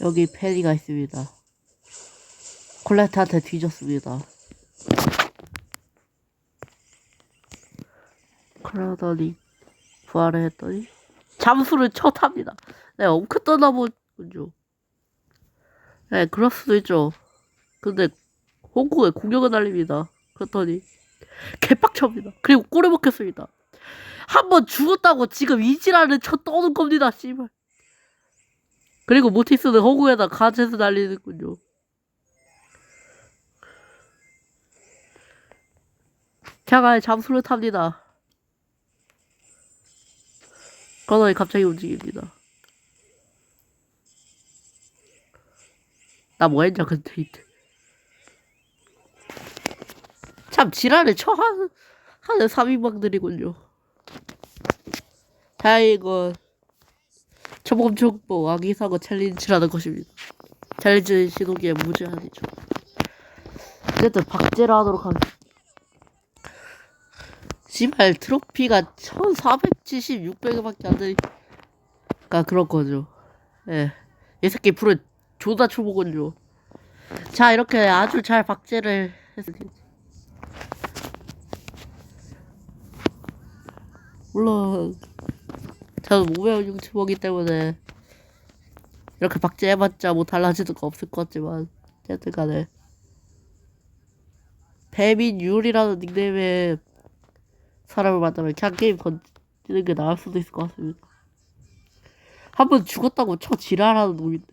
여기 페리가 있습니다. 콜레트한테 뒤졌습니다. 그러더니 부활을 했더니 잠수를 쳐탑니다. 네, 엄청 떠나보군요. 네, 그럴 수도 있죠. 근데 홍콩에 공격을 날립니다. 그랬더니 개빡쳐입니다. 그리고 꼬리 먹혔습니다. 한 번 죽었다고 지금 이지라는 쳐 떠는 겁니다. 씨발. 그리고 모티스는 허구에다 가젯을 날리는군요. 차가에 잠수를 탑니다. 그러더니 갑자기 움직입니다. 나 뭐했냐 근데 이때. 참 지랄을 쳐 하는 하는 삼인방들이군요. 자 이건 초범초보 아기사고 챌린지라는 것입니다. 챌린지 시도기에 무제한이죠. 어쨌든 박제를 하도록 하겠습니다. 씨발 트로피가 1470, 600원밖에 안 되니까 그런 거죠. 예. 이 새끼 프로 존나 초보군요. 자 이렇게 아주 잘 박제를 했습니다. 물론 저는 무명 유튜버기 때문에 이렇게 박제해봤자 뭐 달라지는 거 없을 것 같지만 어쨌든 간에 배민 유리라는 닉네임의 사람을 만나면 그냥 게임 건지는 게 나을 수도 있을 것 같습니다. 한 번 죽었다고 쳐 지랄하는 놈인데